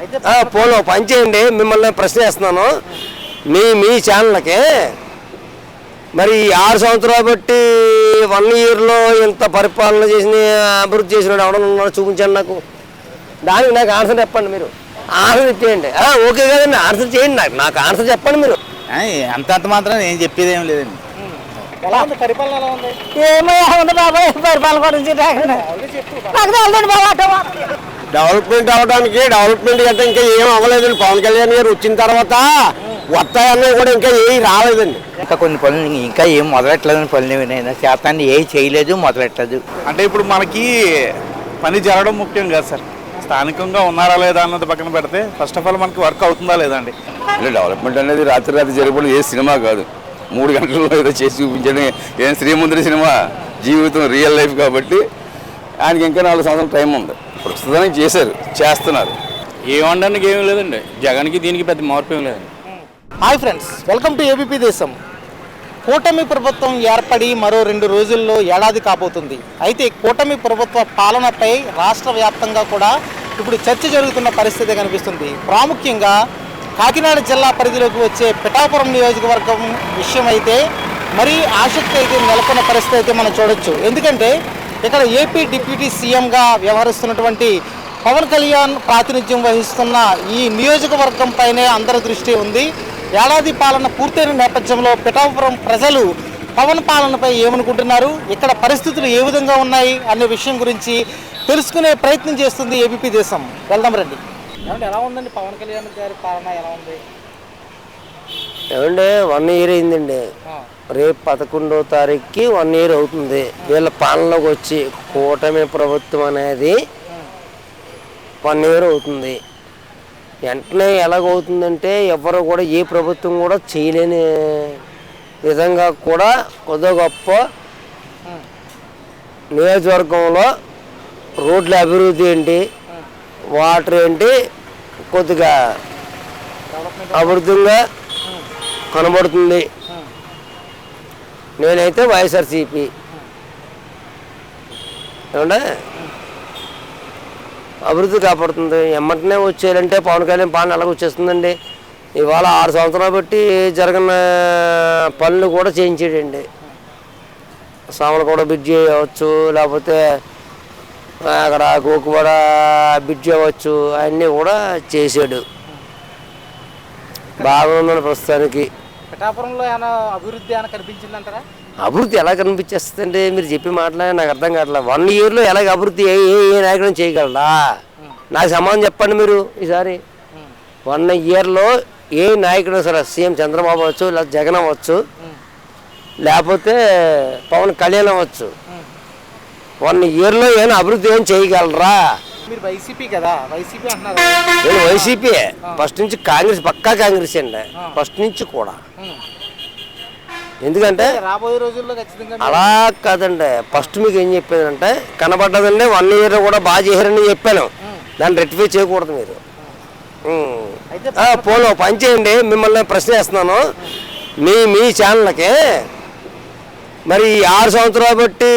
అయితే ఆ, పోను పని చేయండి. మిమ్మల్ని ప్రశ్న వేస్తున్నాను. మీ మీ ఛానల్కి మరి ఈ ఆరు సంవత్సరాలు బట్టి వన్ ఇయర్లో ఇంత పరిపాలన చేసిన అభివృద్ధి చేసిన ఎవడన్నా ఉన్నాడో చూపించండి నాకు. దానికి నాకు ఆన్సర్ చెప్పండి మీరు. ఆన్సర్ ఇచ్చేయండి. ఆ, ఓకే కదండి. ఆన్సర్ చేయండి నాకు. నాకు ఆన్సర్ చెప్పండి మీరు. అంత అంత మాత్రం నేను చెప్పేది ఏం లేదండి. ఎలా ఉంది? పరిపాలన ఎలా ఉంది? ఏమో ఉంది బాబాయ్? పరిపాలన గురించి నాకు తెలియదు బాబా. డెవలప్మెంట్ అవ్వడానికి డెవలప్మెంట్ అంటే ఇంకా ఏం అవ్వలేదండి. పవన్ కళ్యాణ్ గారు వచ్చిన తర్వాత వస్తాయన్నీ కూడా ఇంకా ఏమి రాలేదండి. ఇంకా కొన్ని పనులు ఇంకా ఏం మొదలెట్టలేదు పనులు నేను శాతాన్ని ఏం చేయలేదు మొదలెట్టలేదు. అంటే ఇప్పుడు మనకి పని జరగడం ముఖ్యం కాదు సార్. స్థానికంగా ఉన్నారా లేదా అన్నది పక్కన పెడితే ఫస్ట్ ఆఫ్ ఆల్ మనకి వర్క్ అవుతుందా లేదా అండి? అంటే డెవలప్మెంట్ అనేది రాత్రి రాత్రి జరిగిపోవడం ఏ సినిమా కాదు. మూడు గంటల్లో ఏదో చేసి చూపించడం ఏం శ్రీముంద్రి సినిమా? జీవితం రియల్ లైఫ్ కాబట్టి ఆయనకి ఇంకా నాలుగు సంవత్సరాల టైం ఉంది. ప్రస్తుతానికి చేశారు చేస్తున్నారు. ఏమనడానికి ఏమీ లేదండి. జగన్కి దీనికి పెద్ద మార్పు ఏం లేదండి. Hi friends welcome to ABP Desam. కూటమి ప్రభుత్వం ఏర్పడి మరో రెండు రోజుల్లో ఏడాది కాబోతుంది. అయితే కూటమి ప్రభుత్వ పాలనపై రాష్ట్ర వ్యాప్తంగా కూడా ఇప్పుడు చర్చ జరుగుతున్న పరిస్థితి కనిపిస్తుంది. ప్రాముఖ్యంగా కాకినాడ జిల్లా పరిధిలోకి వచ్చే పిఠాపురం నియోజకవర్గం విషయం అయితే మరీ ఆసక్తి అయితే నెలకొన్న పరిస్థితి అయితే మనం చూడొచ్చు. ఎందుకంటే ఇక్కడ ఏపీ డిప్యూటీ సీఎంగా వ్యవహరిస్తున్నటువంటి పవన్ కళ్యాణ్ ప్రాతినిధ్యం వహిస్తున్న ఈ నియోజకవర్గం పైనే అందరి దృష్టి ఉంది. ఏడాది పాలన పూర్తయిన నేపథ్యంలో పిఠాపురం ప్రజలు పవన్ పాలనపై ఏమనుకుంటున్నారు? ఇక్కడ పరిస్థితులు ఏ విధంగా ఉన్నాయి అనే విషయం గురించి తెలుసుకునే ప్రయత్నం చేస్తుంది ఏబీపీ దేశం. వెళ్దాం రండి. ఏమండి ఎలా ఉందండి పవన్ కళ్యాణ్ గారి పాలన? ఎలా ఉంది? ఏమంటే వన్ ఇయర్ అయిందండి. రేపు పదకొండో తారీఖుకి వన్ ఇయర్ అవుతుంది. వీళ్ళ పాలనలోకి వచ్చి కూటమి ప్రభుత్వం అనేది వన్ ఇయర్ అవుతుంది. వెంటనే ఎలాగవుతుందంటే ఎవరు కూడా ఏ ప్రభుత్వం కూడా చేయలేని విధంగా కూడా కొద్దిగా గొప్ప నియోజకవర్గంలో రోడ్ల అభివృద్ధి ఏంటి వాటర్ ఏంటి కొద్దిగా అభివృద్ధిగా కనబడుతుంది. నేనైతే వైఎస్ఆర్సీపీ. ఏమంటే అభివృద్ధి కాపాడుతుంది. ఎమ్మటనే వచ్చేయాలంటే పవన్ కళ్యాణ్ పాలన ఎలాగ వచ్చేస్తుందండి. ఇవాళ ఆరు సంవత్సరాలు బట్టి జరిగిన పనులు కూడా చేయించాడండి. సామలకోడ బ్రిడ్జి అవ్వచ్చు లేకపోతే అక్కడ గోకువాడ బ్రిడ్జి అవ్వచ్చు అన్నీ కూడా చేసాడు బాగుందని ప్రస్తుతానికి. పిఠాపురంలో ఏమైనా అభివృద్ధి ఏమైనా కనిపించిందంటారా? అభివృద్ధి ఎలా కనిపించేస్తుందంటే మీరు చెప్పి మాట్లాడే నాకు అర్థం కావట్లేదు. వన్ ఇయర్లో ఎలాగ అభివృద్ధి ఏ ఏ ఏ నాయకుడు చేయగలరా నాకు సమాధానం చెప్పండి మీరు ఈసారి. వన్ ఇయర్లో ఏ నాయకుడు సరే సీఎం చంద్రబాబు అవ్వచ్చు లేదా జగన్ అవ్వచ్చు లేకపోతే పవన్ కళ్యాణ్ అవ్వచ్చు. వన్ ఇయర్లో ఏమైనా అభివృద్ధి ఏం చేయగలరా? మీరు వైసీపీ కదా వైసీపీ అంటున్నారు. నేను వైసీపీ ఫస్ట్ నుంచి కాంగ్రెస్ పక్కా కాంగ్రెస్ అండి. ఫస్ట్ నుంచి కూడా. ఎందుకంటే రాబోయే రోజుల్లో ఖచ్చితంగా అలా కాదండి. ఫస్ట్ మీకు ఏం చెప్పానంటే కనబడ్డదండి వన్ ఇయర్ కూడా బాగా చేశారని చెప్పాను. దాన్ని రెక్టిఫై చేయకూడదు మీరు. ఆ, పోను చేయండి. మిమ్మల్ని ప్రశ్న వేస్తున్నాను. మీ మీ ఛానల్కి మరి ఆరు సంవత్సరాలు బట్టి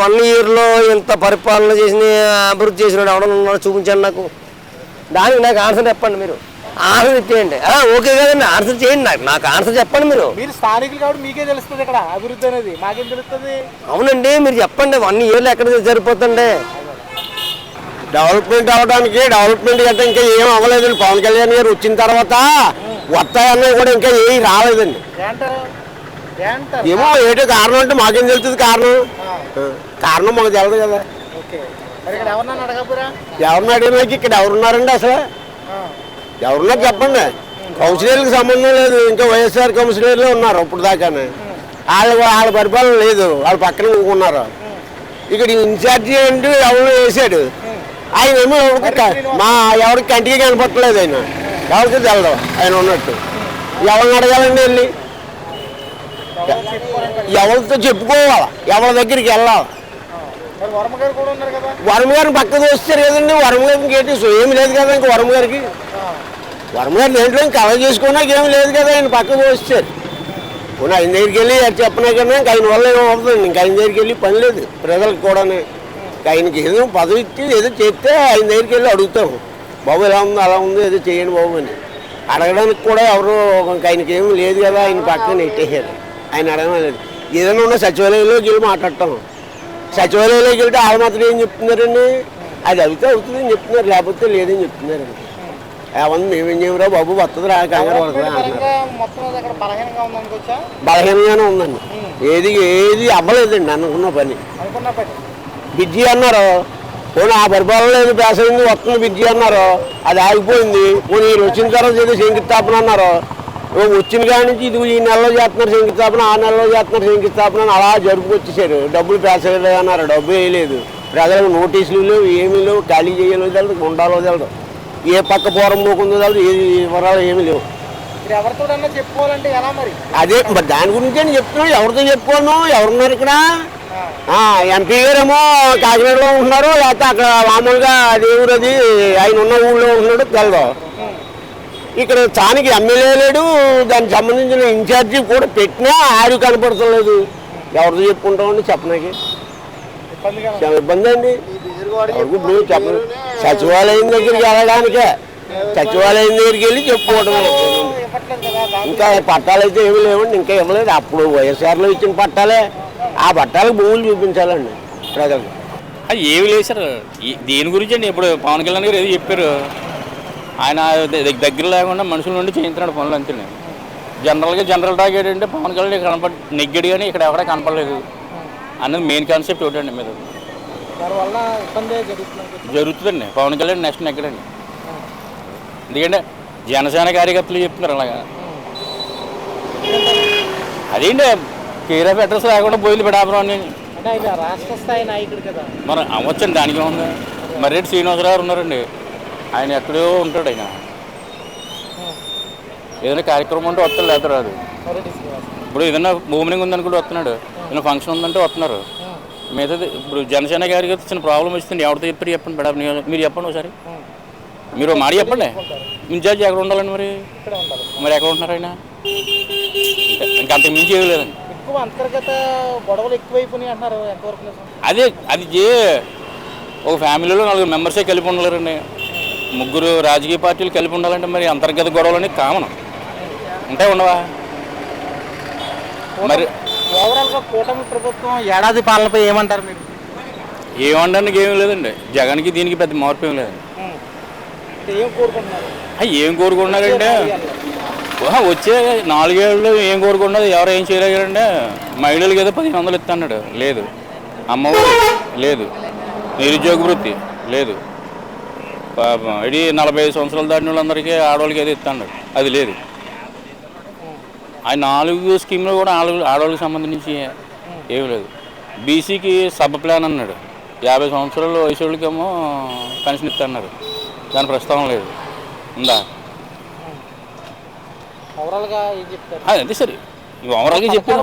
వన్ ఇయర్లో ఇంత పరిపాలన చేసిన అభివృద్ధి చేసిన ఎవడన్నా చూపించండి నాకు. దానికి నాకు ఆన్సర్ చెప్పండి మీరు. ఆన్సర్ ఇచ్చేయండి. ఆ, ఓకే కదండి. ఆన్సర్ చేయండి నాకు. నాకు ఆన్సర్ చెప్పండి మీరు. మీరు స్థానికులు కాబట్టి మీకే తెలుస్తుంది ఇక్కడ అభివృద్ధి అనేది. మాకేం తెలుస్తుంది? అవునండి మీరు చెప్పండి. వన్ ఇయర్లో ఎక్కడ సరిపోతుంది డెవలప్మెంట్ అవ్వడానికి డెవలప్మెంట్ అంటే ఇంకా ఏం అవ్వలేదండి. పవన్ కళ్యాణ్ గారు వచ్చిన తర్వాత వస్తాయన్నీ కూడా ఇంకా ఏమి రాలేదండి. ఏమో ఏంటో కారణం అంటే మాకేం తెలుస్తుంది కారణం? కారణం మాకు తెలదు కదా. ఎవరిని అడిగినాకి ఇక్కడ ఎవరున్నారండి అసలు? ఎవరున్నారు చెప్పండి. కౌన్సిలర్కి సంబంధం లేదు. ఇంకా వైఎస్ఆర్ కౌన్సిలర్లే ఉన్నారు ఇప్పుడు దాకానే. వాళ్ళ వాళ్ళ పరిపాలన లేదు. వాళ్ళ పక్కన ఉన్నారు. ఇక్కడ ఇన్ఛార్జి అంటే ఎవరు వేసాడు ఆయన ఏమో మా ఎవరికి కంటికి కనపట్టలేదు ఆయన. ఎవరికి తెలదు. ఆయన ఉన్నట్టు. ఎవరిని అడగాలండి వెళ్ళి? ఎవరితో చెప్పుకోవాలి? ఎవరి దగ్గరికి వెళ్ళాలి? కదా. వరం గారిని పక్కకు వస్తారు కదండి. వరం గారికి ఏంటి ఏమి లేదు కదా ఇంకా వరం గారికి. వరం గారి దేంట్లో కలవ చేసుకున్నాక ఏమి లేదు కదా ఆయన పక్కకు వచ్చారు పోనీ ఆయన దగ్గరికి వెళ్ళి అది చెప్పినా కన్నా ఇంకా ఆయన వల్ల ఏమో అవుతుంది? ఇంకా ఆయన దగ్గరికి వెళ్ళి పని లేదు ప్రజలకు కూడా ఆయనకి ఏదో పదవి ఇచ్చి ఏదో చెప్తే ఆయన దగ్గరికి వెళ్ళి అడుగుతాం. బాబు ఎలా ఉంది అలా ఉంది ఏదో చేయండి బాబు అని. అడగడానికి కూడా ఎవరు ఇంకా ఆయనకి ఏమీ లేదు కదా ఆయన పక్కన నెట్టేశారు. ఆయన అడగలేదు ఏదైనా ఉన్న సచివాలయంలోకి వెళ్ళి మాట్లాడటం సచివాలయంలోకి వెళ్తే వాళ్ళ మాత్రం ఏం చెప్తున్నారండి? అది అవుతే అవుతుందని చెప్తున్నారు లేకపోతే లేదని చెప్తున్నారండి ఏమన్నా మేమేం చేయమరా బాబు వస్తుంది రా కంగారు బలహీనంగానే ఉందండి. ఏది ఏది అవ్వలేదండి అనుకున్న పని. అనుకున్న పని. బిజీ అన్నారు. పోనీ ఆ పరిపాలన లేదు పేసైంది వస్తుంది బిజీ అన్నారు. అది ఆగిపోయింది. పోనీ వీళ్ళు వచ్చిన తర్వాత ఏదో శంకుస్థాపన అన్నారు. వచ్చిన కాడి నుంచి ఇది ఈ నెలలో చేస్తున్నారు శంకుస్థాపన ఆ నెలలో చేస్తున్నారు శంకుస్థాపన అని అలా జరుపుకొచ్చేసారు డబ్బులు పేసలేదు అన్నారు. డబ్బు వేయలేదు ప్రజలకు నోటీసులు లేవు ఏమీ లేవు ఖాళీ చేయలేదు తెలదు ఉండాలో తెలదు. ఏ పక్క పూరం పోకుందో తెలదు ఏ వివరాలు ఏమీ లేవు. చెప్పుకోవాలంటే ఎలా మరి? అదే మరి దాని గురించే నేను చెప్తున్నాను. ఎవరితో చెప్పుకోను? ఎవరున్నారు ఇక్కడ? ఎంపీ గారేమో కాకినాడలో ఉంటున్నారు లేకపోతే అక్కడ మామూలుగా అది ఊరు అది ఆయన ఉన్న ఊళ్ళో ఉంటున్నాడు తెలదు. ఇక్కడ స్థానిక ఎమ్మెల్యే లేడు దానికి సంబంధించిన ఇన్ఛార్జి కూడా పెట్టినా ఆరు కనపడతలేదు. ఎవరితో చెప్పుకుంటామండి చెప్పనాకి చెప్పడానికి? చాలా ఇబ్బంది అండి. ఎవరికి ఇప్పుడు చెప్పను. సచివాలయం దగ్గరికి వెళ్ళడానికే. సచివాలయం దగ్గరికి వెళ్ళి చెప్పుకోవటం ఇంకా పట్టాలు అయితే ఏమీ లేవండి ఇంకా ఇవ్వలేదు. అప్పుడు వైఎస్ఆర్లో ఇచ్చిన పట్టాలే. ఆ పట్టాలకు భూములు చూపించాలండి ప్రజలకు. ఏమి లేదు సార్. దేని గురించి అండి ఇప్పుడు పవన్ కళ్యాణ్ గారు ఏదో చెప్పారు. ఆయన దగ్గర లేకుండా మనుషుల నుండి చేయించినాడు పనులు అంతే జనరల్గా జనరల్ టాక్ ఏంటంటే పవన్ కళ్యాణ్ ఇక్కడ కనపడ నెగ్గాడు కానీ ఇక్కడ ఎవడా కనపడలేదు. అన్నది మెయిన్ కాన్సెప్ట్ ఒకటండి మీద. జరుగుతుందండి. పవన్ కళ్యాణ్ నెక్స్ట్ నెగ్గడండి. ఎందుకంటే జనసేన కార్యకర్తలు చెప్తున్నారు అలాగా. అదేంటి? కేర్ ఆఫ్ అడ్రస్ లేకుండా పోయింది పిడాపురం అని. అంటే రాష్ట్ర స్థాయి నాయకుడు కదా. మరి అవ్వచ్చండి దానికి ఉంది మర్రెడ్డి శ్రీనివాసరావు గారు ఉన్నారండి. ఆయన ఎక్కడో ఉంటాడు ఆయన. ఏదైనా కార్యక్రమం ఉంటే వస్తాడు లేకపోతే రాదు ఇప్పుడు ఏదైనా ఓపెనింగ్ ఉందనుకుంటే వస్తున్నాడు. ఏదైనా ఫంక్షన్ ఉందంటే వస్తున్నారు. మిగతాది ఇప్పుడు జనసేన గారికి వచ్చిన ప్రాబ్లం వచ్చింది ఎవరితో చెప్పారు చెప్పండి మేడం? మీరు చెప్పండి ఒకసారి. మీరు మాట చెప్పండి. ఇన్ఛార్జ్ ఎక్కడ ఉండాలండి మరి? మరి ఎక్కడ ఉంటున్నారు ఆయన? ఇంకా అంతకు మించి ఏమీ లేదండి. ఎక్కువ అంతర్గత గొడవలు ఎక్కువైపోయినాయి అంటున్నారు. ఎంతవరకు అదే అది ఒక ఫ్యామిలీలో నలుగురు మెంబర్సే కలిపి ఉండాలండి ముగ్గురు రాజకీయ పార్టీలు కలిపి ఉండాలంటే మరి అంతర్గత గొడవలు అనేది కామన్. ఉంటాయి ఉండవా? మరి కూటమి ప్రభుత్వం ఏడాది పాలనపై ఏమంటారు మీరు? ఏమనడానికి ఏమీ లేదండి. జగన్కి దీనికి పెద్ద మార్పు ఏం లేదండి. ఏం కోరుకుంటున్నారు? అయ్యి ఏం కోరుకున్నారంటే ఊహ, వచ్చే నాలుగేళ్ళు ఏం కోరుకున్నది ఎవరు ఏం చేయలేగారంటే మహిళలకు ఏదో పదిహేను వందలు ఇస్తాడు లేదు. అమ్మఒడి లేదు. నిరుద్యోగ వృత్తి లేదు. ఇది నలభై ఐదు సంవత్సరాలు దాటిన వాళ్ళందరికీ ఆడవాళ్ళకి ఏదో ఇస్తాడు? అది లేదు. ఆ నాలుగు స్కీమ్లు కూడా ఆడవాళ్ళు ఆడవాళ్ళకి సంబంధించి ఏమీ లేదు. బీసీకి సబ్ ప్లాన్ అన్నాడు. యాభై సంవత్సరాల వయసు వాళ్ళకేమో పెన్షన్ ఇస్తున్నారు దాని ప్రస్తావన లేదు. ఉందా? అదే సరే. ఇవి ఓవరాల్గా చెప్పాను.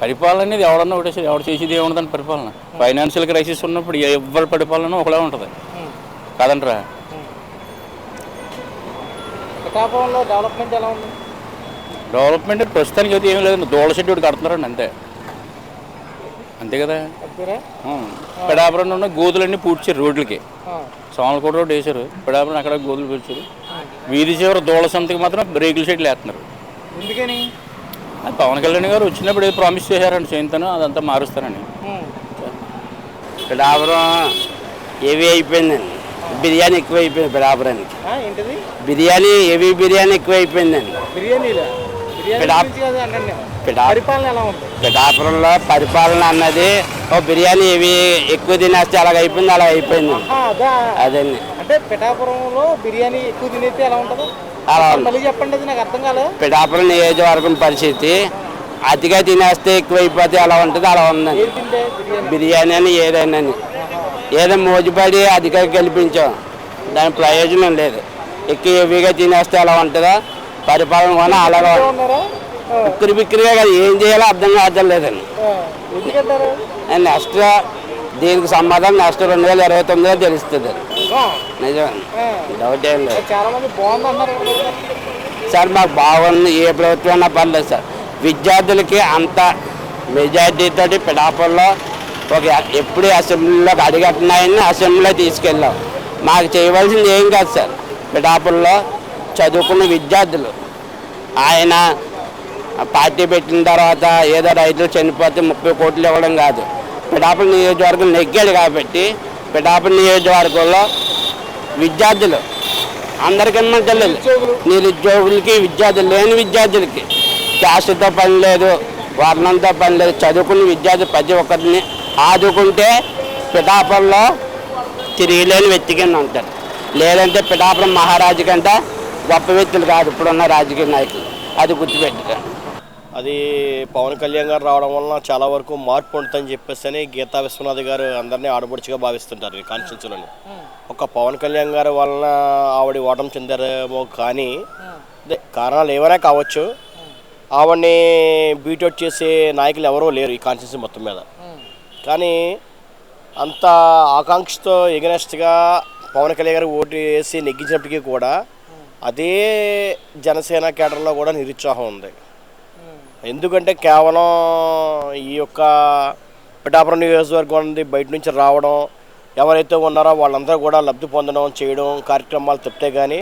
పరిపాలన అనేది ఎవడన్నా ఒకటే ఎవడు చేసేది ఏముండదని పరిపాలన. ఫైనాన్షియల్ క్రైసిస్ ఉన్నప్పుడు ఎవరి పరిపాలన ఒకలా ఉంటుంది. కాదంటరా. డెవలప్మెంట్ ఎలా ఉంది? డెవలప్మెంట్ ప్రస్తుతానికి అయితే ఏమీ లేదండి దోళ షెడ్ ఒకటి కడుతున్నారండి అంతే. అంతే కదా? పిడాపురం ఉన్న గోతులన్నీ పూడ్చారు రోడ్లకి. సోమలకోట రోడ్ వేశారు. పిడాపురం అక్కడ గోతులు పూడ్చారు. వీధి చివరి దోళ సంతకి మాత్రం రేకుల షెడ్లు వేస్తున్నారు. ఎందుకని? అది పవన్ కళ్యాణ్ గారు వచ్చినప్పుడు ఏదో ప్రామిస్ చేశారండి చేయింతాను అదంతా మారుస్తానని. పిడాపురం ఏవి అయిపోయిందండి. బిర్యానీ ఎక్కువ అయిపోయింది పిడాపురానికి ఏంటిది? బిర్యానీ ఏవి బిర్యానీ ఎక్కువ అయిపోయిందండి బిర్యానీలా? ఉంది? పిఠాపురంలో పరిపాలన అన్నది ఓ బిర్యానీ ఏవి ఎక్కువ తినేస్తే అలాగ అయిపోయింది అలా అయిపోయింది. అదండి అంటే పిఠాపురంలో బిర్యానీ ఎక్కువ తినేస్తే ఎలా ఉంటుందో? అలా చెప్పండి అది నాకు అర్థం కాలేదు. పిఠాపురం నియోజకవర్గం పరిస్థితి అతిగా తినేస్తే ఎక్కువైపోతే అలా ఉంటుంది అలా ఉందండి బిర్యానీ? అని ఏదైనా ఏదో మోజుపడి అధిక కల్పించాం దాని ప్రయోజనం లేదు. ఎక్కువ హెవీగా తినేస్తే అలా ఉంటుందా పరిపాలన కూడా అలాగా ఉక్కిరి బిక్కిరిగా కదా ఏం చేయాలో అర్థం కావడం లేదండి. నెక్స్ట్ దీనికి సమాధానం నెక్స్ట్ రెండు వేల ఇరవై తొమ్మిదిలో తెలుస్తుంది. నిజం. డౌట్ ఏం లేదు. సార్ మాకు బాగుంది. ఏ ప్రభుత్వం పర్లేదు సార్. విద్యార్థులకి అంత మెజార్టీతో పిడాపుల్లో ఒక ఎప్పుడు అసెంబ్లీలోకి అడిగట్టినాయని అసెంబ్లీలో తీసుకెళ్ళాం. మాకు చేయవలసింది ఏం కాదు సార్. పిఠాపుల్లో చదువుకున్న విద్యార్థులు ఆయన పార్టీ పెట్టిన తర్వాత ఏదో రైతులు చనిపోతే ముప్పై కోట్లు ఇవ్వడం కాదు. పిఠాపురం నియోజకవర్గం నెగ్గాడు కాబట్టి పిఠాపురం నియోజకవర్గంలో విద్యార్థులు అందరికన్నా తెలియదు నిరుద్యోగులకి విద్యార్థులు లేని విద్యార్థులకి క్యాస్ట్తో పని లేదు వర్ణంతో పని లేదు. చదువుకున్న విద్యార్థి ప్రతి ఒక్కరిని ఆదుకుంటే పిఠాపురంలో తిరిగిలేని వ్యక్తి కింద ఉంటారు లేదంటే పిఠాపురం మహారాజు కంటే గొప్ప వ్యక్తులు కాదు ఇప్పుడున్న రాజకీయ నాయకులు. అది గుర్తుపెట్టుకోండి అది పవన్ కళ్యాణ్ గారు రావడం వలన చాలా వరకు మార్పు ఉంటుందని చెప్పేసి అని గీతా విశ్వనాథ్ గారు అందరినీ ఆడబడుచుగా భావిస్తుంటారు ఈ కాన్స్టిట్యూన్సీలోని. ఒక పవన్ కళ్యాణ్ గారు వలన ఆవిడ ఓటం చెందారేమో కానీ కారణాలు ఏమైనా కావచ్చు. ఆవిడని బీటౌట్ చేసే నాయకులు ఎవరూ లేరు ఈ కాన్స్టిట్యూన్సీ మొత్తం మీద. కానీ అంత ఆకాంక్షతో ఎగనెస్ట్గా పవన్ కళ్యాణ్ గారు ఓటు వేసి నెగ్గించినప్పటికీ కూడా అదే జనసేన కేటర్లో కూడా నిరుత్సాహం ఉంది. ఎందుకంటే కేవలం ఈ యొక్క పిఠాపురం నియోజకవర్గం నుండి బయట నుంచి రావడం ఎవరైతే ఉన్నారో వాళ్ళందరూ కూడా లబ్ధి పొందడం చేయడం కార్యక్రమాలు తప్పితే కానీ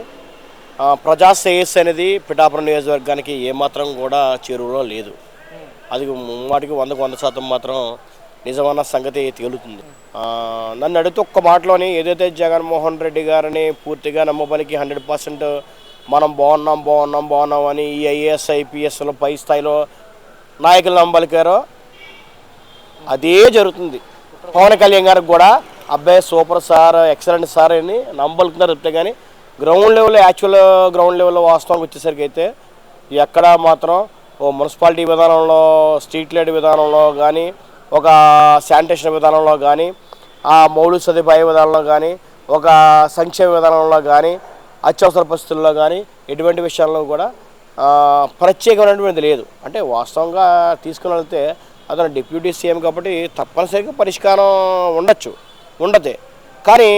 ప్రజా శ్రేయస్సు అనేది పిఠాపురం నియోజకవర్గానికి ఏమాత్రం కూడా చేరువలో లేదు. అది వాటికి వందకు వంద శాతం మాత్రం నిజమన్న సంగతి తేలుతుంది. నన్ను అడిగితే ఒక్క మాటలోని ఏదైతే జగన్మోహన్ రెడ్డి గారిని పూర్తిగా నమ్మబలికి హండ్రెడ్ పర్సెంట్ మనం బాగున్నాం బాగున్నాం బాగున్నాం అని ఈ ఐఏఎస్ ఐపీఎస్లో పై స్థాయిలో నాయకులు నమ్మబలికారో అదే జరుగుతుంది. పవన్ కళ్యాణ్ గారికి కూడా అబ్బాయి సూపర్ సార్ ఎక్సలెంట్ సార్ అని నమ్మబలుకున్నారు చెప్తే కానీ గ్రౌండ్ లెవెల్ యాక్చువల్ గ్రౌండ్ లెవెల్లో వాస్తవానికి వచ్చేసరికి అయితే ఎక్కడ మాత్రం ఓ మున్సిపాలిటీ విధానంలో స్ట్రీట్ లైట్ విధానంలో కానీ ఒక శానిటేషన్ విధానంలో కానీ ఆ మౌలిక సదుపాయ విధానంలో కానీ ఒక సంక్షేమ విధానంలో కానీ అత్యవసర పరిస్థితుల్లో కానీ ఎటువంటి విషయాల్లో కూడా ప్రత్యేకమైనటువంటిది లేదు. అంటే వాస్తవంగా తీసుకుని వెళ్తే అతను డిప్యూటీ సీఎం కాబట్టి తప్పనిసరిగా పరిష్కారం ఉండొచ్చు ఉండదే కానీ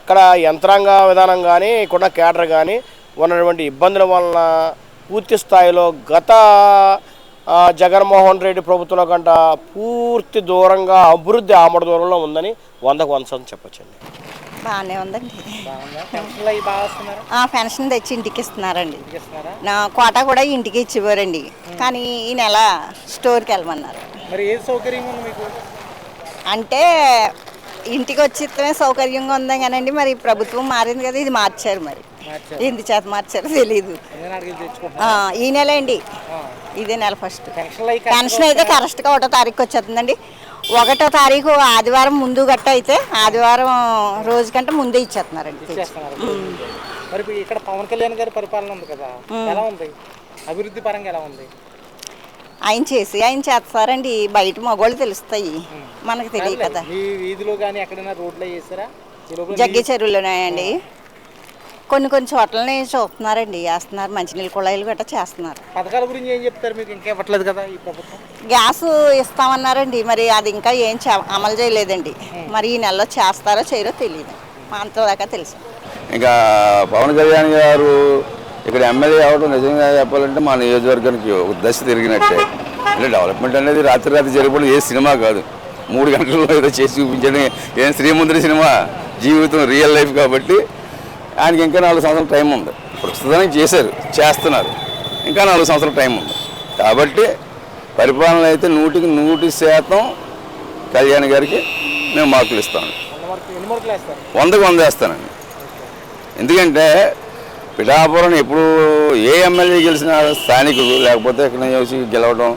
ఇక్కడ యంత్రాంగ విధానం కానీ ఇక్కడ కేడర్ కానీ ఉన్నటువంటి ఇబ్బందుల వలన పూర్తి స్థాయిలో గత జగన్మోహన్ రెడ్డి ప్రభుత్వం కంట పూర్తి దూరంగా అభివృద్ధి ఆమడ దూరంలో ఉందని వందకు వంద శాతం చెప్పొచ్చండి. బాగానే ఉందండి. పెన్షన్ తెచ్చి ఇంటికి ఇస్తున్నారండి. ఇస్తున్నారా? నా కోట కూడా ఇంటికి ఇచ్చివ్వరండి కానీ ఈ నెల స్టోర్కి వెళ్ళమన్నారు. మరి ఏది సౌకర్యంగా ఉంది మీకు? అంటే ఇంటికి వచ్చి ఇస్తమే సౌకర్యంగా ఉందా కానండి మరి ప్రభుత్వం మారింది కదా ఇది మార్చారు మరి. మార్చారు. ఎందు చేత మార్చారో తెలీదు. ఈ నెల అండి. ఇదే నెల ఫస్ట్ పెన్షన్ అయితే కరెక్ట్గా ఒకటో తారీఖు వచ్చేస్తుందండి. ఒకటో తారీఖు ఆదివారం ముందు గట్ట అయితే ఆదివారం రోజు కంటే ముందే ఇచ్చేస్తున్నారండి మరి ఇక్కడ పవన్ కళ్యాణ్ గారి పరిపాలన ఉంది కదా ఎలా ఉంది? అభివృద్ధి పరంగా ఎలా ఉంది? ఆయన చేసి ఆయన చేస్తారండి. బయట మగవాళ్ళు తెలుస్తాయి. మనకు తెలియదు కదా. వీధిలో కానీ ఎక్కడైనా రోడ్లు జగ్గి చెరువులోనాయండి కొన్ని కొన్ని చోట్లని చూస్తున్నారండి వేస్తున్నారు. మంచినీళ్ళ కుళాయిలు గట్రా చేస్తున్నారు. పథకాల గురించి ఏం చెప్తారు మీకు? ఇంకా ఇవ్వట్లేదు కదా ఈ ప్రభుత్వం? గ్యాస్ ఇస్తామన్నారండి. మరి అది ఇంకా ఏం చే- అమలు చేయలేదండి. మరి ఈ నెలలో చేస్తారో చేయరో తెలియదు అంతదాకా తెలుసు. ఇంకా పవన్ కళ్యాణ్ గారు ఇక్కడ ఎమ్మెల్యే అవ్వడం నిజంగా చెప్పాలంటే మా నియోజకవర్గానికి ఒక దశ తిరిగినట్టే. అంటే డెవలప్మెంట్ అనేది రాత్రి రాత్రి జరిగిపోవడం ఏ సినిమా కాదు. మూడు గంటల్లో ఏదో చేసి చూపించడం ఏం శ్రీముంద్రి సినిమా? జీవితం రియల్ లైఫ్ కాబట్టి ఆయనకి ఇంకా నాలుగు సంవత్సరాల టైం ఉంది. ప్రస్తుతానికి చేశారు చేస్తున్నారు. ఇంకా నాలుగు సంవత్సరాల టైం ఉంది. కాబట్టి పరిపాలన అయితే నూటికి నూటి శాతం కళ్యాణ్ గారికి మేము మార్కులు ఇస్తాము వందకు వంద వేస్తానండి. ఎందుకంటే పిఠాపురం ఎప్పుడు ఏ ఎమ్మెల్యే గెలిచిన స్థానికులు లేకపోతే ఇక్కడ వచ్చి గెలవడం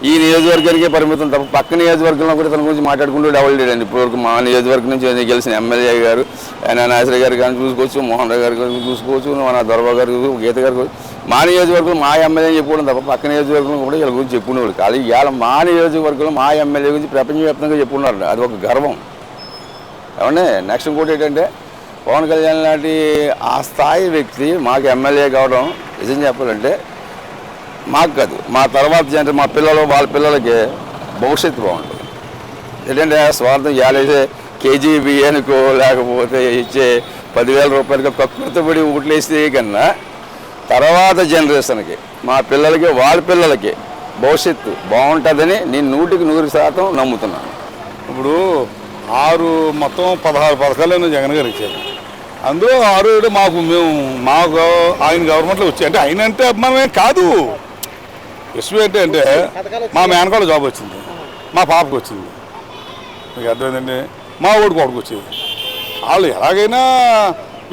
ఈ నియోజకవర్గానికే పరిమితం తప్ప పక్క నియోజకవర్గంలో కూడా తన గురించి మాట్లాడుకుంటూ డెవల్ లేదండి ఇప్పటివరకు మా నియోజకవర్గం నుంచి గెలిచిన ఎమ్మెల్యే గారు ఆయన నాసిరి గారు కానీ చూసుకోవచ్చు మోహన్ రావు గారు కానీ చూసుకోవచ్చు మన దొరబా గారు గీత గారు మా నియోజకవర్గం మా ఎమ్మెల్యే చెప్పుకోవడం తప్ప పక్క నియోజకవర్గంలో కూడా వీళ్ళ గురించి చెప్పుకునేవాడు కానీ ఇవాళ మా నియోజకవర్గంలో మా ఎమ్మెల్యే గురించి ప్రపంచవ్యాప్తంగా చెప్పుకున్నారు అది ఒక గర్వం. ఏమంటే నెక్స్ట్ ఇంకోటి ఏంటంటే పవన్ కళ్యాణ్ లాంటి ఆ స్థాయి వ్యక్తి మాకు ఎమ్మెల్యే కావడం నిజం చెప్పాలంటే మాకు కాదు. మా తర్వాత జనరే మా పిల్లలు వాళ్ళ పిల్లలకి భవిష్యత్తు బాగుంటుంది. ఏంటంటే స్వార్థం ఏలేసే కేజీ బియ్యానికో లేకపోతే ఇచ్చే పదివేల రూపాయలకి ప్రకృతిపడి ఓట్లేసే కన్నా తర్వాత జనరేషన్కి మా పిల్లలకి వాళ్ళ పిల్లలకి భవిష్యత్తు బాగుంటుందని నేను నూటికి నూరు శాతం నమ్ముతున్నాను. ఇప్పుడు ఆరు మొత్తం పదహారు పథకాలను జగన్ గారు ఇచ్చారు. అందులో ఆరు మాకు మేము మాకు ఆయన గవర్నమెంట్లో వచ్చాయి అంటే ఆయన అంటే అభిమానమే కాదు. విషయం ఏంటి అంటే మా మేనకాడ జాబ్ వచ్చింది. మా పాపకు వచ్చింది. మీకు అర్థమైందండి? మా ఊడి కొడుకు వచ్చేది. వాళ్ళు ఎలాగైనా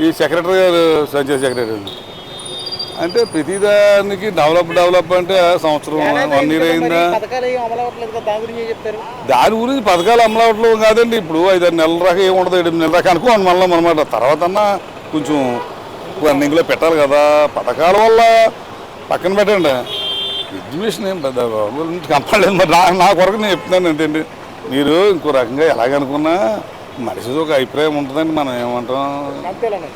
ఈ సెక్రటరీ గారు సంచే సెక్రటరీ అంటే ప్రతిదానికి డెవలప్ డెవలప్ అంటే సంవత్సరం వన్ ఇయర్ అయిందా? అమలు అవ్వట్లేదు దాని గురించి పథకాలు అమలవట్లేదు కాదండి. ఇప్పుడు ఐదారు నెలల దాకా ఏమి ఉండదు ఎనిమిది నెలల దాకా అనుకోండి మళ్ళీ అనమాట తర్వాత అన్నా కొంచెం రన్నింగ్లో పెట్టాలి కదా. పథకాల వల్ల పక్కన పెట్టండి. ఎగ్జిబిషన్ ఏం పెద్ద కంపలేదు మరి నా నా కొరకు నేను చెప్తున్నాను ఏంటండి? మీరు ఇంకో రకంగా ఎలాగనుకున్నా మనిషిది ఒక అభిప్రాయం ఉంటుందండి మనం ఏమంటాం?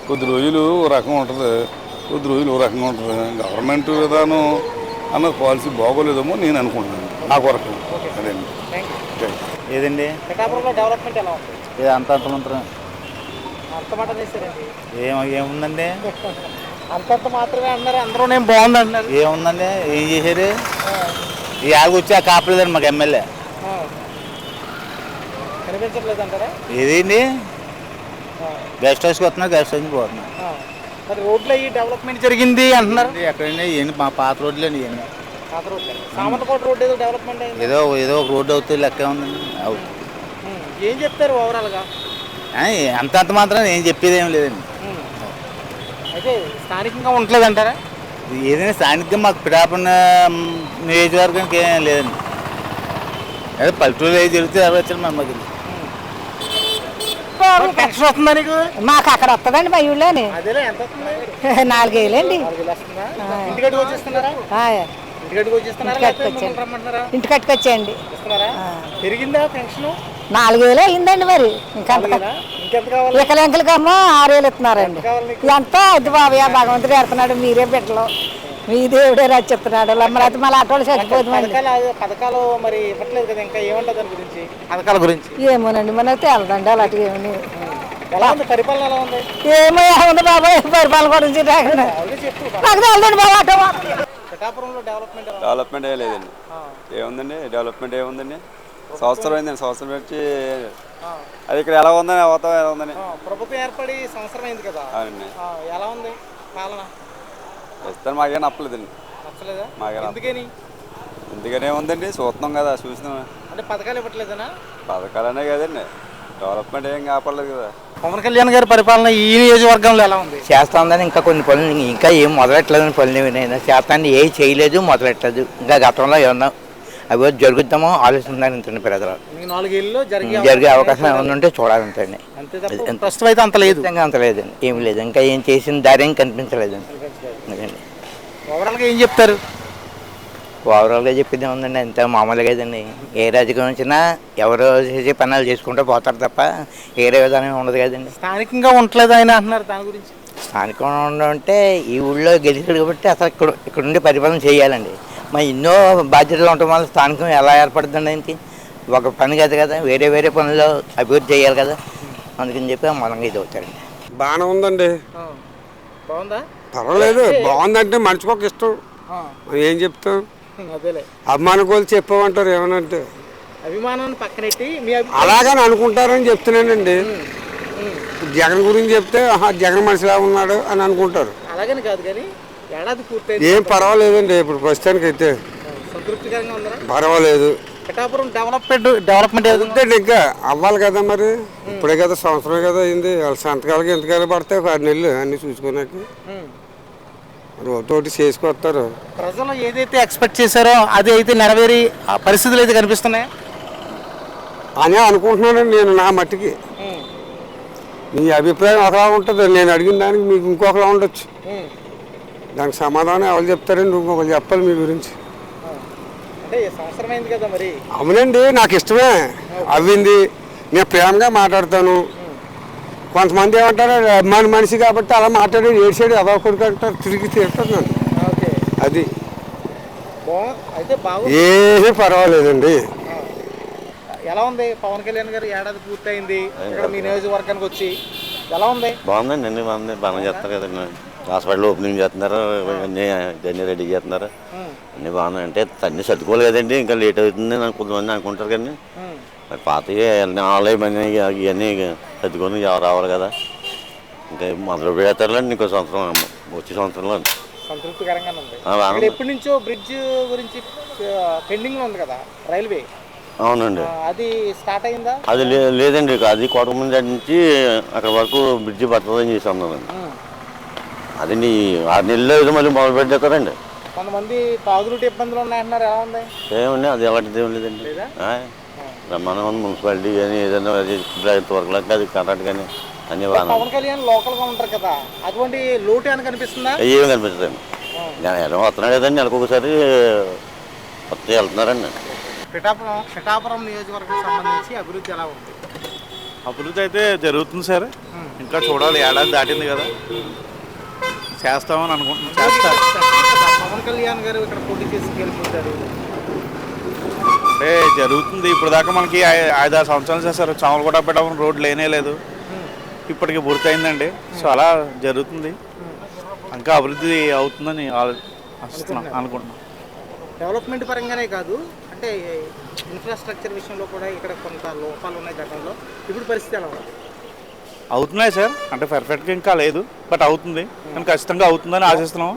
కొద్ది రోజులు ఓ రకం ఉంటుంది. కొద్ది రోజులు ఓ రకంగా ఉంటుంది. గవర్నమెంట్ విధానం అన్నది పాలసీ బాగోలేదేమో నేను అనుకుంటున్నాను నా కొరకు. అదేండి. ఏదండి? ఇది అంత అంతమంత్రం అంత ఏం ఏముందండి? అంతంత మాత్రమే అన్నారు. అందరూ నేను బాగుంది అంటున్నారు ఏముందండి? ఏం చేశారు? ఈ ఆగు వచ్చి ఆ కాపలేదండి మాకు ఎమ్మెల్యే. కనిపించట్లేదు అంటారా ఏదండి గెస్ట్ హౌస్కి వస్తున్నారు గెస్ట్ హౌస్కి పోతున్నారు. ఆ. మరి రోడ్లు అయ్యి డెవలప్మెంట్ జరిగింది అంటున్నారు. ఎక్కడండి ఏంటి మా పాత రోడ్లు అండి పాత రోడ్లు. సామంతకోట రోడ్ ఏదో డెవలప్మెంట్ అయింది. ఏదో ఏదో ఒక రోడ్డు అవుతుంది లెక్క ఉందండి అవుతుంది. ఏం చెప్తారు ఓవరాల్గా అంత అంత మాత్రం ఏం చెప్పేది ఏం లేదండి. అయితే స్థానికంగా ఉండలేదు అంటారా ఏదైనా స్థానికంగా మాకు పిడాపన్న నియోజకవర్గానికి ఏం లేదండి. అదే పల్లెటూరు ఏది జరిగితే ఎవరు వచ్చారు మా మధ్య పెన్షన్ వస్తుందా నీకు? మాకు అక్కడ వస్తుందండి మా ఊళ్ళోని. నాలుగేళ్ళండి. నాలుగు వేలు వస్తుందా ఇంటికట్టుకు వచ్చేస్తున్నారా? ఇంటికట్టుకు వచ్చేస్తున్నారా ఇంటికాడికి లేకపోతే వచ్చాను. మిమ్మల్ని రమ్మంటున్నారా ఇంటి కట్టుకొచ్చేయండి. ఇస్తున్నారా పెరిగిందా పెన్షన్? నాలుగేళ్ళు అయిందండి మరి. ఇంకా నాలుగేలా? ఇంకెంత కావాలి? వికలాంగులకమ్మో ఆరేళ్ళు ఇస్తున్నారండి? ఎంత అది బాబయ్య భగవంతుడు ఎడుతున్నాడు మీరే బిడ్డలు. మీ దేవుడే రచ్చిస్తున్నాడు లేకపోతే మళ్ళీ అటోళ్ళు గురించి? ఏమోనండి మనకు తెలదండి అలాంటివి ఏమని ఏమో ఏముంది బాబాయ్ పరిపాలన గురించి నాకు తెలదండి బాబా అటో పిఠాపురంలో డెవలప్మెంట్? డెవలప్మెంట్ ఏ లేదండి. ఏముందండి? డెవలప్మెంట్ ఏముందండి? సంవత్సరం అయిందండి సంవత్సరం పెట్టి అది ఇక్కడ ఎలా ఉందని అవతాం ఎలా ఉందని. ప్రభుత్వం ఏర్పడి సంవత్సరం అయింది కదా. అవునండి. ఎలా ఉంది పాలన? ప్రస్తుతం మాకేం నప్పలేదండి. నచ్చలేదా మాకే ఎందుకని? ఎందుకనే ఉందండి చూస్తున్నాం కదా చూసినాం. అంటే పథకాలు ఇవ్వట్లేదనా? పథకాలనే కదండి డెవలప్మెంట్ ఏం కాపాడలేదు కదా. పవన్ కళ్యాణ్ గారి పరిపాలన ఈ నియోజకవర్గంలో ఎలా ఉంది? చేస్తా ఉందని ఇంకా కొన్ని పనులు ఇంకా ఏం మొదలెట్టలేదని పనులు నేను చేస్తాను ఏం చేయలేదు మొదలెట్టలేదు. ఇంకా గతంలో ఏమన్నా అవి జరుగుతామో ఆలోచిస్తున్నారు ఇంత ప్రజలు నాలుగేళ్ళలో జరిగే అవకాశం ఏమైనా ఉంటే తప్ప ప్రస్తుతం అయితే అంత లేదు. అంత లేదండి ఏం లేదు. ఇంకా ఏం చేసిన దారి ఏం కనిపించలేదండి ఓవరాల్గా ఏం చెప్తారు? ఓవరాల్గా చెప్పేది ఉందండి అంత మామూలుగా ఏదండి? ఏ రాజకీయం వచ్చినా ఎవరు చేసే పనులు చేసుకుంటూ పోతారు తప్ప వేరే విధానం ఉండదు కదండి. స్థానికంగా ఉండట్లేదు ఆయన అంటున్నారు దాని గురించి. స్థానికంగా ఉండడం అంటే ఈ ఊళ్ళో గెలిచాడు కాబట్టి అసలు ఇక్కడ ఇక్కడ ఉండి పరిపాలన చేయాలండి. మరి ఎన్నో బాధ్యతలు ఉండటం వల్ల స్థానికం ఎలా ఏర్పడుతుంది ఆయనకి? ఒక పని కాదు కదా వేరే వేరే పనుల్లో అభివృద్ధి చేయాలి కదా. అందుకని చెప్పి మూలంగా ఇది అవుతారండి బాగానే ఉందండి. బాగుందా? పర్వాలేదు బాగుందంటే మనిషికి ఒక ఇష్టం. మనం ఏం చెప్తాం? అభిమాన గోలు చెప్పామంటారు ఏమనంటే. అభిమానాన్ని పక్కనెట్టి అలాగని అనుకుంటారని చెప్తున్నానండి. జగన్ గురించి చెప్తే ఆహా, జగన్ మనిషిలా ఉన్నాడు అని అనుకుంటారు. అలాగని కాదు కానీ ఏడాది పూర్తయింది. ఏం పర్వాలేదండి ఇప్పుడు ప్రస్తుతానికి అయితే. సంతృప్తికరంగా ఉందా పర్వాలేదు. పిఠాపురం డెవలప్మెంట్ డెవలప్మెంట్ అంతే ఇంకా. అవ్వాలి కదా మరి. ఇప్పుడే కదా సంవత్సరమే కదా అయింది. వాళ్ళ సంతకాలకి ఎంతకాలం పడతాయి? ఆరు నెలలు అన్ని చూసుకున్నాక ఒకటి చేసుకొస్తారు. ప్రజలు ఏదైతే ఎక్స్పెక్ట్ చేశారో అది అయితే నెరవేరి ఆ పరిస్థితులు అయితే కనిపిస్తున్నాయి? అని అనుకుంటున్నానండి నేను నా మట్టికి. మీ అభిప్రాయం ఒకలా ఉంటుంది. నేను అడిగిన దానికి మీకు ఇంకొకలా ఉండొచ్చు. దానికి సమాధానం ఎవరు చెప్తారండి ఇంకొకరు చెప్పాలి మీ గురించి. అంటే ఈ సంవత్సరం అయింది కదా మరి. అవునండి నాకు ఇష్టమే. అవ్వింది. నేను ప్రేమగా మాట్లాడతాను. కొంతమంది ఏమంటారు అభిమాన మనిషి కాబట్టి అలా మాట్లాడి ఏడ్చాడు అదో కొడుకు అంటారు తిరిగి తిరుగుతాను నన్ను. ఓకే. అది. బాగు అయితే బాగు. ఏమీ పర్వాలేదండి. ఎలా ఉంది? పవన్ కళ్యాణ్ గారు ఏడాది పూర్తయింది. ఇక్కడ మీ నియోజకవర్గానికి వచ్చి ఎలా ఉంది? బాగుందండి బాగుంది. బాగానే చేస్తారు కదండి. హాస్పిటల్ ఓపెనింగ్ చేస్తున్నారు అన్నీ అన్నీ రెడీ చేస్తున్నారు. అన్నీ బాగున్నాయి. అంటే అన్నీ సర్దుకోవాలి కదండి ఇంకా లేట్ అవుతుంది అని కొంతమంది అనుకుంటారు కానీ మరి పాతవి అన్నీ ఆలయ పని ఇవన్నీ సర్దుకొని రావాలి కదా. ఇంకా మొదలు పెడతారులేండి ఇంకో సంవత్సరం వచ్చే సంవత్సరంలో. ఉంది. ఎప్పటి నుంచో బ్రిడ్జ్ గురించి పెండింగ్ ఉంది కదా రైల్వే. అవునండి. అది స్టార్ట్ అయిందా? అది లేదండి అది కోటమంది నుంచి అక్కడ వరకు బ్రిడ్జి పడుతుందని చేసి ఉన్నానండి అది నీ ఆరు నెలలు ఏదో మళ్ళీ మొదలు పెట్టేస్తారండి కొంతమంది తాగునీటి ఇబ్బందులు ఉన్నాయంటున్నారు ఎలా ఉంది? ఏమండి అది అలాంటిది ఏం లేదండి. బ్రహ్మాండం ఉంది మున్సిపాలిటీ కానీ ఏదైనా ఇంతవరకు అది కరెంట్ కానీ అన్ని పవన్ కళ్యాణ్ లోకల్గా ఉంటారు కదా అటువంటి లోటు అని కనిపిస్తుందా? ఏమి కనిపించదండి ఎలా వస్తున్నాడు కదండి నెలకు ఒకసారి వస్తే వెళ్తున్నారండి. పిఠాపురం పిఠాపురం నియోజకవర్గం సంబంధించి అభివృద్ధి ఎలా ఉంది? అభివృద్ధి అయితే జరుగుతుంది సార్. ఇంకా చూడాలి ఏడాది దాటింది కదా. చేస్తామని అనుకుంటున్నాం. చేస్తారు. పవన్ కళ్యాణ్ గారు ఇక్కడ పోటీ చేసి గెలుపొందారు. అంటే జరుగుతుంది. ఇప్పుడు దాకా మనకి ఐ- ఐదు ఆరు సంవత్సరాలు చేస్తారు చామలకోట పెట్టడం రోడ్ లేనే లేదు. ఇప్పటికి పూర్తయిందండి. సో అలా జరుగుతుంది. ఇంకా అభివృద్ధి అవుతుందని అనుకుంటున్నాం. డెవలప్మెంట్ పరంగానే కాదు. అంటే ఇన్ఫ్రాస్ట్రక్చర్ విషయంలో కూడా ఇక్కడ కొంత లోపాలు ఉన్నాయి గతంలో. ఇప్పుడు పరిస్థితి ఎలా ఉంది? అవుతున్నాయి సార్. అంటే పర్ఫెక్ట్గా ఇంకా లేదు బట్ అవుతుంది. కానీ ఖచ్చితంగా అవుతుందని ఆశిస్తున్నాం.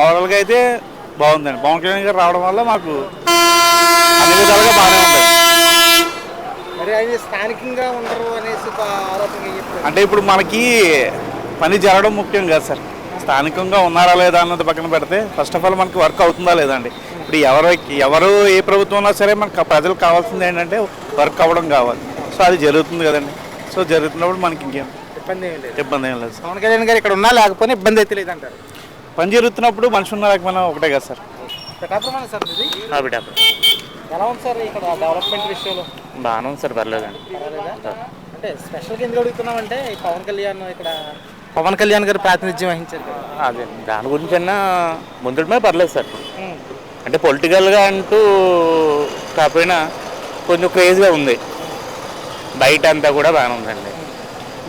ఓవరాల్గా అయితే బాగుందండి. పవన్ కళ్యాణ్ గారు రావడం వల్ల మాకు అన్ని విధాలుగా బాగానే ఉంటుంది అంటే ఇప్పుడు మనకి పని జరగడం ముఖ్యం కాదు సార్. స్థానికంగా ఉన్నారా లేదా అన్నది పక్కన పెడితే ఫస్ట్ ఆఫ్ ఆల్ మనకి వర్క్ అవుతుందా లేదా అండి. ఇప్పుడు ఎవరు ఎవరు ఏ ప్రభుత్వం ఉన్నా సరే మనకు ప్రజలకు కావాల్సింది ఏంటంటే వర్క్ అవ్వడం కావాలి. సో అది జరుగుతుంది కదండి. సో జరుగుతున్నప్పుడు మనకి ఇంకేం ఇబ్బంది ఏం లేదు. ఇబ్బంది ఏం లేదు సార్. పవన్ కళ్యాణ్ గారు ఇక్కడ ఉన్నా లేకపోయినా ఇబ్బంది అయితే లేదంటారు. పని జరుగుతున్నప్పుడు మనిషి ఉన్న లేకపోయినా ఒకటే కదా సార్. పిఠాపురం సార్ ఇది బిడ్డ ఎలా ఉంది సార్ ఇక్కడ డెవలప్మెంట్ విషయంలో? బాగానే ఉంది సార్ పర్లేదండి. పర్వాలేదా? అంటే స్పెషల్గా ఎందుకు అడుగుతున్నామంటే ఈ పవన్ కళ్యాణ్ ఇక్కడ పవన్ కళ్యాణ్ గారు ప్రాతినిధ్యం వహించారు కదా. అదే దాని గురించి అన్నా ముందుమే పర్లేదు సార్. అంటే పొలిటికల్గా అంటూ కాకపోయినా కొంచెం క్రేజ్గా ఉంది. బయట అంతా కూడా బాగానే ఉందండి.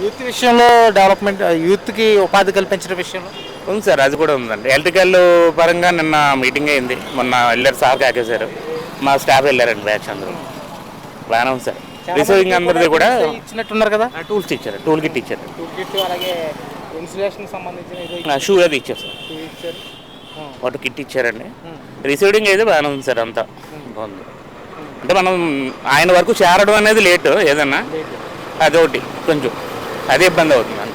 యూత్ విషయంలో డెవలప్మెంట్ యూత్కి ఉపాధి కల్పించడం విషయంలో? ఉంది సార్ అది కూడా ఉందండి. ఎలక్ట్రికల్ పరంగా నిన్న మీటింగ్ అయింది. మొన్న వెళ్ళారు సార్ కాకేశారు. మా స్టాఫ్ వెళ్ళారండి బ్యాచ్ అందరూ. బాగానే ఉంది సార్. రిసీవింగ్ అందరిది కూడా ఇచ్చినట్టున్నారు కదా? టూల్స్ ఇచ్చారు టూల్ కిట్ ఇచ్చారు టూల్ కిట్ అలాగే ఇన్సులేషన్ సంబంధించిన ఏదో షూ అది ఇచ్చారు సార్. టూ ఇచ్చారు వాటి కిట్ ఇచ్చారండి. రిసీవింగ్ అయితే బాగానే ఉంది సార్ అంతా. బాగుంది. అంటే మనం ఆయన వరకు చేరడం అనేది లేట్ ఏదన్నా? అదొకటి. కొంచెం. అదే ఇబ్బంది అవుతుంది.